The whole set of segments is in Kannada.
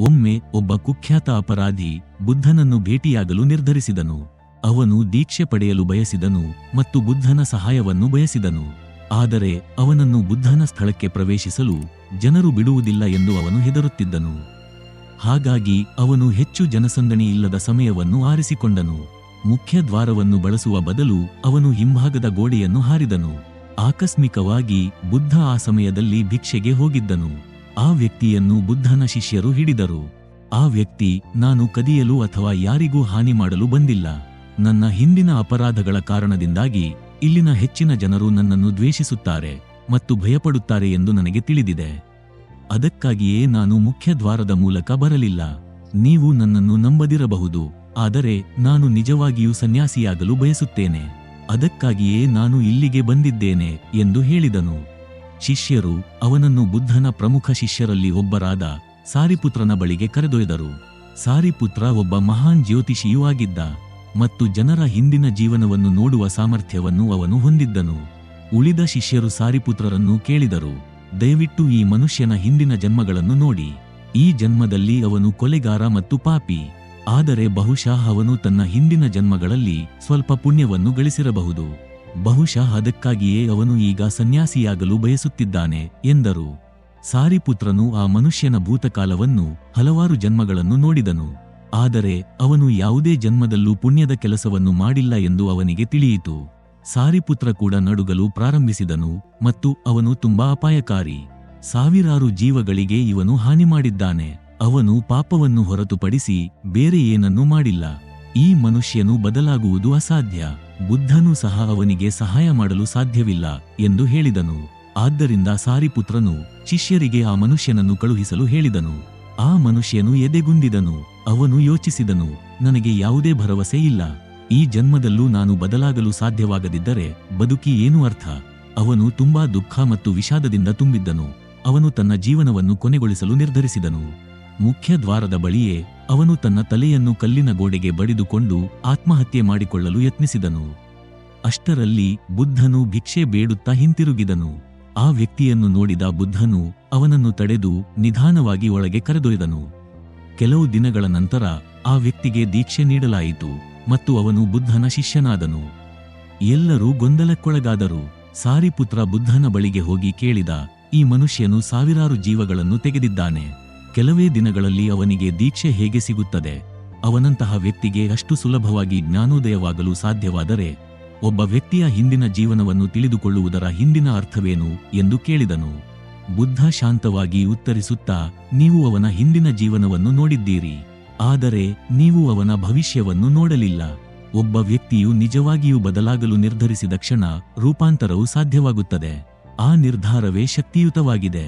ಒಮ್ಮೆ ಒಬ್ಬ ಕುಖ್ಯಾತ ಅಪರಾಧಿ ಬುದ್ಧನನ್ನು ಭೇಟಿಯಾಗಲು ನಿರ್ಧರಿಸಿದನು. ಅವನು ದೀಕ್ಷೆ ಪಡೆಯಲು ಬಯಸಿದನು ಮತ್ತು ಬುದ್ಧನ ಸಹಾಯವನ್ನು ಬಯಸಿದನು. ಆದರೆ ಅವನನ್ನು ಬುದ್ಧನ ಸ್ಥಳಕ್ಕೆ ಪ್ರವೇಶಿಸಲು ಜನರು ಬಿಡುವುದಿಲ್ಲ ಎಂದು ಅವನು ಹೆದರುತ್ತಿದ್ದನು. ಹಾಗಾಗಿ ಅವನು ಹೆಚ್ಚು ಜನಸಂದಣಿ ಇಲ್ಲದ ಸಮಯವನ್ನು ಆರಿಸಿಕೊಂಡನು. ಮುಖ್ಯ ದ್ವಾರವನ್ನು ಬಳಸುವ ಬದಲು ಅವನು ಹಿಂಭಾಗದ ಗೋಡೆಯನ್ನು ಹಾರಿದನು. ಆಕಸ್ಮಿಕವಾಗಿ ಬುದ್ಧ ಆ ಸಮಯದಲ್ಲಿ ಭಿಕ್ಷೆಗೆ ಹೋಗಿದ್ದನು. ಆ ವ್ಯಕ್ತಿಯನ್ನು ಬುದ್ಧನ ಶಿಷ್ಯರು ಹಿಡಿದರು. ಆ ವ್ಯಕ್ತಿ, ನಾನು ಕದಿಯಲು ಅಥವಾ ಯಾರಿಗೂ ಹಾನಿ ಮಾಡಲು ಬಂದಿಲ್ಲ. ನನ್ನ ಹಿಂದಿನ ಅಪರಾಧಗಳ ಕಾರಣದಿಂದಾಗಿ ಇಲ್ಲಿನ ಹೆಚ್ಚಿನ ಜನರು ನನ್ನನ್ನು ದ್ವೇಷಿಸುತ್ತಾರೆ ಮತ್ತು ಭಯಪಡುತ್ತಾರೆ ಎಂದು ನನಗೆ ತಿಳಿದಿದೆ. ಅದಕ್ಕಾಗಿಯೇ ನಾನು ಮುಖ್ಯ ದ್ವಾರದ ಮೂಲಕ ಬರಲಿಲ್ಲ. ನೀವು ನನ್ನನ್ನು ನಂಬದಿರಬಹುದು. ಆದರೆ ನಾನು ನಿಜವಾಗಿಯೂ ಸನ್ಯಾಸಿಯಾಗಲು ಬಯಸುತ್ತೇನೆ. ಅದಕ್ಕಾಗಿಯೇ ನಾನು ಇಲ್ಲಿಗೆ ಬಂದಿದ್ದೇನೆ ಎಂದು ಹೇಳಿದನು. ಶಿಷ್ಯರು ಅವನನ್ನು ಬುದ್ಧನ ಪ್ರಮುಖ ಶಿಷ್ಯರಲ್ಲಿ ಒಬ್ಬರಾದ ಸಾರಿಪುತ್ರನ ಬಳಿಗೆ ಕರೆದೊಯ್ದರು. ಸಾರಿಪುತ್ರ ಒಬ್ಬ ಮಹಾನ್ ಜ್ಯೋತಿಷಿಯೂ ಆಗಿದ್ದ ಮತ್ತು ಜನರ ಹಿಂದಿನ ಜೀವನವನ್ನು ನೋಡುವ ಸಾಮರ್ಥ್ಯವನ್ನು ಅವನು ಹೊಂದಿದ್ದನು. ಉಳಿದ ಶಿಷ್ಯರು ಸಾರಿಪುತ್ರರನ್ನು ಕೇಳಿದರು. ದಯವಿಟ್ಟು ಈ ಮನುಷ್ಯನ ಹಿಂದಿನ ಜನ್ಮಗಳನ್ನು ನೋಡಿ. ಈ ಜನ್ಮದಲ್ಲಿ ಅವನು ಕೊಲೆಗಾರ ಮತ್ತು ಪಾಪಿ. ಆದರೆ ಬಹುಶಃ ಅವನು ತನ್ನ ಹಿಂದಿನ ಜನ್ಮಗಳಲ್ಲಿ ಸ್ವಲ್ಪ ಪುಣ್ಯವನ್ನು ಗಳಿಸಿರಬಹುದು. ಬಹುಶಃ ಅದಕ್ಕಾಗಿಯೇ ಅವನು ಈಗ ಸನ್ಯಾಸಿಯಾಗಲು ಬಯಸುತ್ತಿದ್ದಾನೆ, ಎಂದರು. ಸಾರಿಪುತ್ರನು ಆ ಮನುಷ್ಯನ ಭೂತಕಾಲವನ್ನು ಹಲವಾರು ಜನ್ಮಗಳನ್ನು ನೋಡಿದನು. ಆದರೆ ಅವನು ಯಾವುದೇ ಜನ್ಮದಲ್ಲೂ ಪುಣ್ಯದ ಕೆಲಸವನ್ನು ಮಾಡಿಲ್ಲ ಎಂದು ಅವನಿಗೆ ತಿಳಿಯಿತು. ಸಾರಿಪುತ್ರ ಕೂಡ ನಡುಗಲು ಪ್ರಾರಂಭಿಸಿದನು ಮತ್ತು ಅವನು ತುಂಬಾ ಅಪಾಯಕಾರಿ. ಸಾವಿರಾರು ಜೀವಗಳಿಗೆ ಇವನು ಹಾನಿ ಮಾಡಿದ್ದಾನೆ. ಅವನು ಪಾಪವನ್ನು ಹೊರತುಪಡಿಸಿ ಬೇರೆ ಏನನ್ನೂ ಮಾಡಿಲ್ಲ. ಈ ಮನುಷ್ಯನು ಬದಲಾಗುವುದು ಅಸಾಧ್ಯ. ಬುದ್ಧನೂ ಸಹ ಅವನಿಗೆ ಸಹಾಯ ಮಾಡಲು ಸಾಧ್ಯವಿಲ್ಲ ಎಂದು ಹೇಳಿದನು. ಆದ್ದರಿಂದ ಸಾರಿಪುತ್ರನು ಶಿಷ್ಯರಿಗೆ ಆ ಮನುಷ್ಯನನ್ನು ಕಳುಹಿಸಲು ಹೇಳಿದನು. ಆ ಮನುಷ್ಯನು ಎದೆಗುಂದಿದನು. ಅವನು ಯೋಚಿಸಿದನು, ನನಗೆ ಯಾವುದೇ ಭರವಸೆ ಇಲ್ಲ. ಈ ಜನ್ಮದಲ್ಲೂ ನಾನು ಬದಲಾಗಲು ಸಾಧ್ಯವಾಗದಿದ್ದರೆ ಬದುಕಿ ಏನು ಅರ್ಥ? ಅವನು ತುಂಬಾ ದುಃಖ ಮತ್ತು ವಿಷಾದದಿಂದ ತುಂಬಿದ್ದನು. ಅವನು ತನ್ನ ಜೀವನವನ್ನು ಕೊನೆಗೊಳಿಸಲು ನಿರ್ಧರಿಸಿದನು. ಮುಖ್ಯ ದ್ವಾರದ ಬಳಿಯೇ ಅವನು ತನ್ನ ತಲೆಯನ್ನು ಕಲ್ಲಿನ ಗೋಡೆಗೆ ಬಡಿದುಕೊಂಡು ಆತ್ಮಹತ್ಯೆ ಮಾಡಿಕೊಳ್ಳಲು ಯತ್ನಿಸಿದನು. ಅಷ್ಟರಲ್ಲಿ ಬುದ್ಧನು ಭಿಕ್ಷೆ ಬೇಡುತ್ತಾ ಹಿಂತಿರುಗಿದನು. ಆ ವ್ಯಕ್ತಿಯನ್ನು ನೋಡಿದ ಬುದ್ಧನು ಅವನನ್ನು ತಡೆದು ನಿಧಾನವಾಗಿ ಒಳಗೆ ಕರೆದೊಯ್ದನು. ಕೆಲವು ದಿನಗಳ ನಂತರ ಆ ವ್ಯಕ್ತಿಗೆ ದೀಕ್ಷೆ ನೀಡಲಾಯಿತು ಮತ್ತು ಅವನು ಬುದ್ಧನ ಶಿಷ್ಯನಾದನು. ಎಲ್ಲರೂ ಗೊಂದಲಕ್ಕೊಳಗಾದರು. ಸಾರಿಪುತ್ರ ಬುದ್ಧನ ಬಳಿಗೆ ಹೋಗಿ ಕೇಳಿದ, ಈ ಮನುಷ್ಯನು ಸಾವಿರಾರು ಜೀವಗಳನ್ನು ತೆಗೆದಿದ್ದಾನೆ. ಕೆಲವೇ ದಿನಗಳಲ್ಲಿ ಅವನಿಗೆ ದೀಕ್ಷೆ ಹೇಗೆ ಸಿಗುತ್ತದೆ? ಅವನಂತಹ ವ್ಯಕ್ತಿಗೆ ಅಷ್ಟು ಸುಲಭವಾಗಿ ಜ್ಞಾನೋದಯವಾಗಲು ಸಾಧ್ಯವಾದರೆ ಒಬ್ಬ ವ್ಯಕ್ತಿಯ ಹಿಂದಿನ ಜೀವನವನ್ನು ತಿಳಿದುಕೊಳ್ಳುವುದರ ಹಿಂದಿನ ಅರ್ಥವೇನು ಎಂದು ಕೇಳಿದನು. ಬುದ್ಧ ಶಾಂತವಾಗಿ ಉತ್ತರಿಸುತ್ತಾ, ನೀವು ಅವನ ಹಿಂದಿನ ಜೀವನವನ್ನು ನೋಡಿದ್ದೀರಿ, ಆದರೆ ನೀವು ಅವನ ಭವಿಷ್ಯವನ್ನು ನೋಡಲಿಲ್ಲ. ಒಬ್ಬ ವ್ಯಕ್ತಿಯು ನಿಜವಾಗಿಯೂ ಬದಲಾಗಲು ನಿರ್ಧರಿಸಿದ ಕ್ಷಣ ರೂಪಾಂತರವು ಸಾಧ್ಯವಾಗುತ್ತದೆ. ಆ ನಿರ್ಧಾರವೇ ಶಕ್ತಿಯುತವಾಗಿದೆ.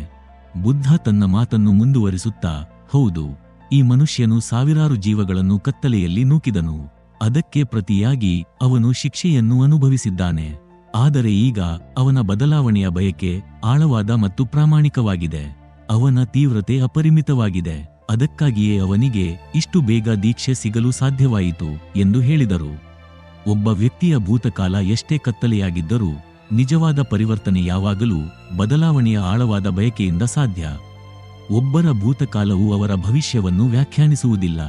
ಬುದ್ಧ ತನ್ನ ಮಾತನ್ನು ಮುಂದುವರಿಸುತ್ತಾ, ಹೌದು, ಈ ಮನುಷ್ಯನು ಸಾವಿರಾರು ಜೀವಗಳನ್ನು ಕತ್ತಲೆಯಲ್ಲಿ ನೂಕಿದನು. ಅದಕ್ಕೆ ಪ್ರತಿಯಾಗಿ ಅವನು ಶಿಕ್ಷೆಯನ್ನು ಅನುಭವಿಸಿದ್ದಾನೆ. ಆದರೆ ಈಗ ಅವನ ಬದಲಾವಣೆಯ ಬಯಕೆ ಆಳವಾದ ಮತ್ತು ಪ್ರಾಮಾಣಿಕವಾಗಿದೆ. ಅವನ ತೀವ್ರತೆ ಅಪರಿಮಿತವಾಗಿದೆ. ಅದಕ್ಕಾಗಿಯೇ ಅವನಿಗೆ ಇಷ್ಟು ಬೇಗ ದೀಕ್ಷೆ ಸಿಗಲು ಸಾಧ್ಯವಾಯಿತು ಎಂದು ಹೇಳಿದರು. ಒಬ್ಬ ವ್ಯಕ್ತಿಯ ಭೂತಕಾಲ ಎಷ್ಟೇ ಕತ್ತಲೆಯಾಗಿದ್ದರೂ ನಿಜವಾದ ಪರಿವರ್ತನೆ ಯಾವಾಗಲೂ ಬದಲಾವಣೆಯ ಆಳವಾದ ಬಯಕೆಯಿಂದ ಸಾಧ್ಯ. ಒಬ್ಬರ ಭೂತಕಾಲವು ಅವರ ಭವಿಷ್ಯವನ್ನು ವ್ಯಾಖ್ಯಾನಿಸುವುದಿಲ್ಲ.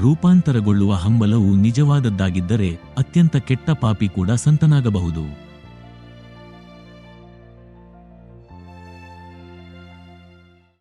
ರೂಪಾಂತರಗೊಳ್ಳುವ ಹಂಬಲವು ನಿಜವಾದದ್ದಾಗಿದ್ದರೆ ಅತ್ಯಂತ ಕೆಟ್ಟ ಪಾಪಿ ಕೂಡ ಸಂತನಾಗಬಹುದು.